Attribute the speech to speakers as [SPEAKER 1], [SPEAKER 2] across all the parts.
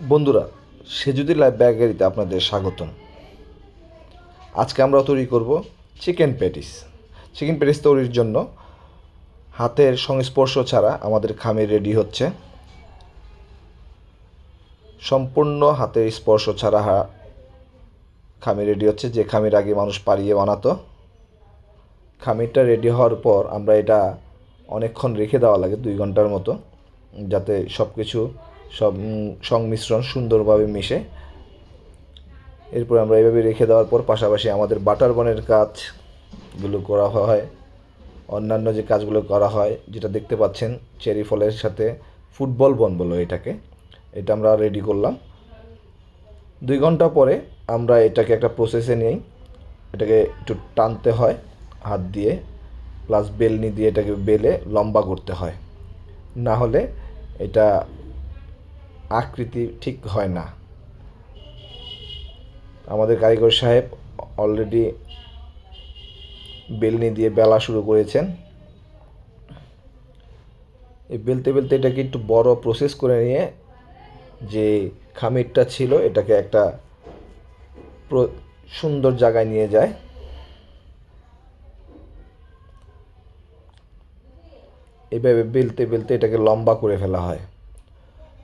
[SPEAKER 1] বন্ধুরা সে যদি লাইভ ব্যাগারিতে আপনাদের স্বাগতম। আজকে আমরা তৈরি করব চিকেন প্যাটিস চিকেন প্যাটিস তৈরির জন্য হাতের সংস্পর্শ ছাড়া আমাদের খামি রেডি হচ্ছে। সম্পূর্ণ হাতের স্পর্শ ছাড়া খামি রেডি হচ্ছে, যে খামির আগে মানুষ পাড়িয়ে বানাতো। খামিরটা রেডি হওয়ার পর আমরা এটা অনেকক্ষণ রেখে দেওয়া লাগে, দুই ঘণ্টার মতো, যাতে সব কিছু সব সংমিশ্রণ সুন্দরভাবে মিশে। এরপর আমরা এইভাবে রেখে দেওয়ার পর পাশাপাশি আমাদের বাটার বনের কাজগুলো করা হয়। অন্যান্য যে কাজগুলো করা হয়, যেটা দেখতে পাচ্ছেন, চেরি ফলের সাথে ফুটবল বন বলো এটাকে। এটা আমরা রেডি করলাম। দুই ঘণ্টা পরে আমরা এটাকে একটা প্রসেসে নিই এটাকে একটু টানতে হয়, হাত দিয়ে প্লাস বেলনি দিয়ে এটাকে বেলে লম্বা করতে হয়। না হলে এটা আকৃতি ঠিক হয় না। আমাদের কারিগর সাহেব অলরেডি বেলনি দিয়ে বেলা শুরু করেছেন। এই বেলতে বেলতে এটাকে একটু বড় প্রসেস করে নিয়ে যে খামিরটা ছিল, এটাকে একটা সুন্দর জায়গায় নিয়ে যায়। এভাবে বেলতে বেলতে এটাকে লম্বা করে ফেলা হয়।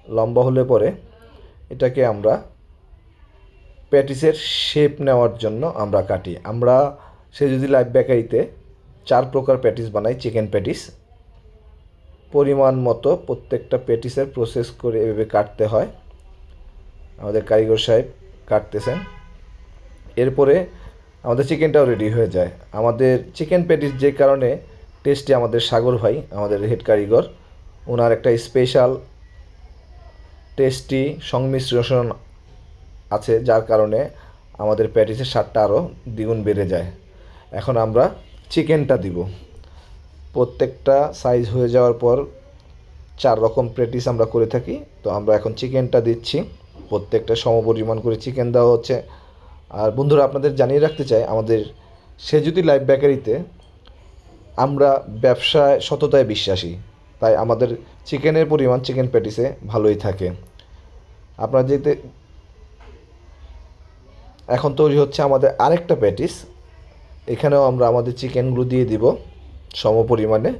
[SPEAKER 1] লম্বা হলে পরে এটাকে আমরা প্যাটিসের শেপ নেওয়ার জন্য আমরা কাটি। আমরা সে যদি লাইভ বেকারিতে চার প্রকার প্যাটিস বানাই চিকেন প্যাটিস পরিমাণ মতো প্রত্যেকটা প্যাটিসের প্রসেস করে এভাবে কাটতে হয়। আমাদের কারিগর সাহেব কাটতেছেন। এরপরে আমাদের চিকেনটাও রেডি হয়ে যায়। আমাদের চিকেন প্যাটিস যে কারণে টেস্টে আমাদের সাগর ভাই, আমাদের হেড কারিগর। ওনার একটা স্পেশাল টেস্টি সংমিশ্রণ আছে, যার কারণে আমাদের প্যাটিসের স্বাদটা আরও দ্বিগুণ বেড়ে যায়। এখন আমরা চিকেনটা দিব। প্রত্যেকটা সাইজ হয়ে যাওয়ার পর চার রকম প্যাটিস আমরা করে থাকি। তো আমরা এখন চিকেনটা দিচ্ছি। প্রত্যেকটা সমপরিমাণ করে চিকেন দেওয়া হচ্ছে। আর বন্ধুরা, আপনাদের জানিয়ে রাখতে চাই, আমাদের সে যদি লাইভ বেকারিতে আমরা ব্যবসায় সততায় বিশ্বাসী। তাই আমাদের চিকেনের পরিমাণ চিকেন প্যাটিসে ভালোই থাকে। আপনারা যেতে এখন তৈরি হচ্ছে আমাদের আরেকটা প্যাটিস এখানেও আমরা আমাদের চিকেনগুলো দিয়ে দিব সম পরিমাণে।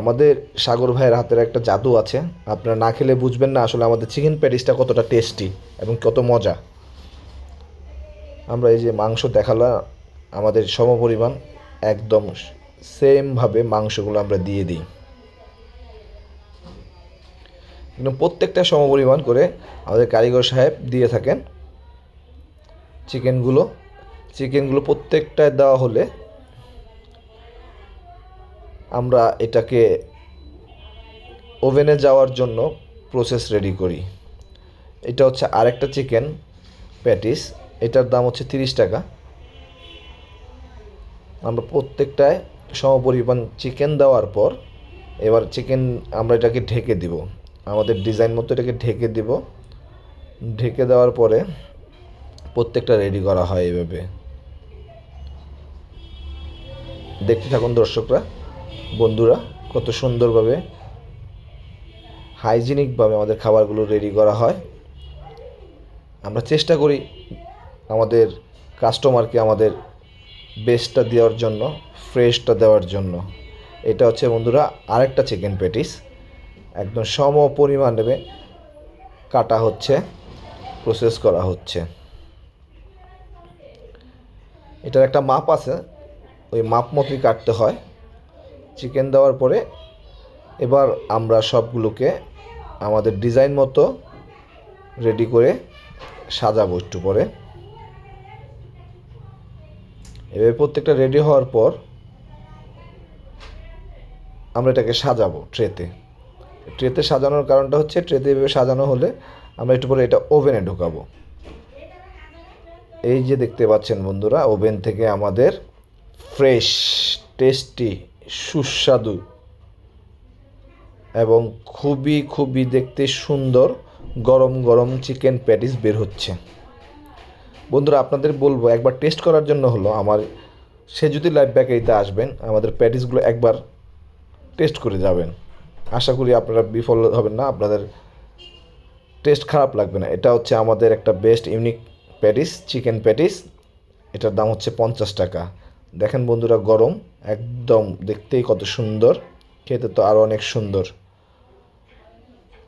[SPEAKER 1] আমাদের সাগর ভাইয়ের হাতের একটা জাদু আছে। আপনারা না খেলে বুঝবেন না আসলে আমাদের চিকেন প্যাটিসটা কতটা টেস্টি এবং কত মজা। আমরা এই যে মাংস দেখালাম, আমাদের সমপরিমাণ একদম সেমভাবে মাংসগুলো আমরা দিয়ে দিই। একদম প্রত্যেকটা সমপরিমাণ করে আমাদের কারিগর সাহেব দিয়ে থাকেন। চিকেনগুলো চিকেনগুলো প্রত্যেকটায় দেওয়া হলে আমরা এটাকে ওভেনে যাওয়ার জন্য প্রসেস রেডি করি। এটা হচ্ছে আরেকটা চিকেন প্যাটিস, এটার দাম হচ্ছে তিরিশ টাকা। আমরা প্রত্যেকটায় সমপরিমাণ চিকেন দেওয়ার পর এবার চিকেন আমরা এটাকে ঢেকে দিব। আমাদের ডিজাইন মতো এটাকে ঢেকে দিব। ঢেকে দেওয়ার পরে প্রত্যেকটা রেডি করা হয় এভাবে। দেখতে থাকুন দর্শকরা, বন্ধুরা, কত সুন্দরভাবে হাইজিনিকভাবে আমাদের খাবারগুলো রেডি করা হয়। আমরা চেষ্টা করি আমাদের কাস্টমারকে আমাদের বেস্টটা দেওয়ার জন্য ফ্রেশটা দেওয়ার জন্য। এটা হচ্ছে বন্ধুরা আরেকটা চিকেন প্যাটিস একদম সম পরিমাণে কাটা হচ্ছে প্রসেস করা হচ্ছে। এটার একটা মাপ আছে, ওই মাপ মতোই কাটতে হয়। চিকেন দেওয়ার পরে এবার আমরা সবগুলোকে আমাদের ডিজাইন মতো রেডি করে সাজাবো একটু পরে। এবার প্রত্যেকটা রেডি হওয়ার পর আমরা এটাকে সাজাবো ট্রেতে ট্রেতে সাজানোর কারণটা হচ্ছে ট্রেতে এভাবে সাজানো হলে আমরা একটু পরে এটা ওভেনে ঢোকাবো। এই যে দেখতে পাচ্ছেন বন্ধুরা, ওভেন থেকে আমাদের ফ্রেশ, টেস্টি, সুস্বাদু এবং খুবই খুবই দেখতে সুন্দর গরম গরম চিকেন প্যাটিস বের হচ্ছে। বন্ধুরা, আপনাদের বলব, একবার টেস্ট করার জন্য হলো আমার সে যদি লাইভ বেকারিতে আসবেন, আমাদের প্যাটিসগুলো একবার টেস্ট করে যাবেন। আশা করি আপনারা বিফল হবেন না, আপনাদের টেস্ট খারাপ লাগবে না। এটা হচ্ছে আমাদের একটা best unique patties chicken patties এটার দাম হচ্ছে পঞ্চাশ টাকা। দেখেন বন্ধুরা, গরম, একদম দেখতেই কত সুন্দর, খেতে তো আরও অনেক সুন্দর।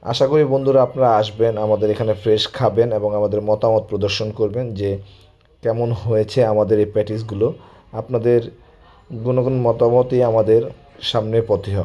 [SPEAKER 1] আশা করি বন্ধুরা আপনারা আসবেন, আমাদের এখানে ফ্রেশ খাবেন এবং আমাদের মতামত প্রদর্শন করবেন যে কেমন হয়েছে আমাদের এই প্যাটিসগুলো আপনাদের গুণগুণ মতামতই আমাদের সামনে পথেয়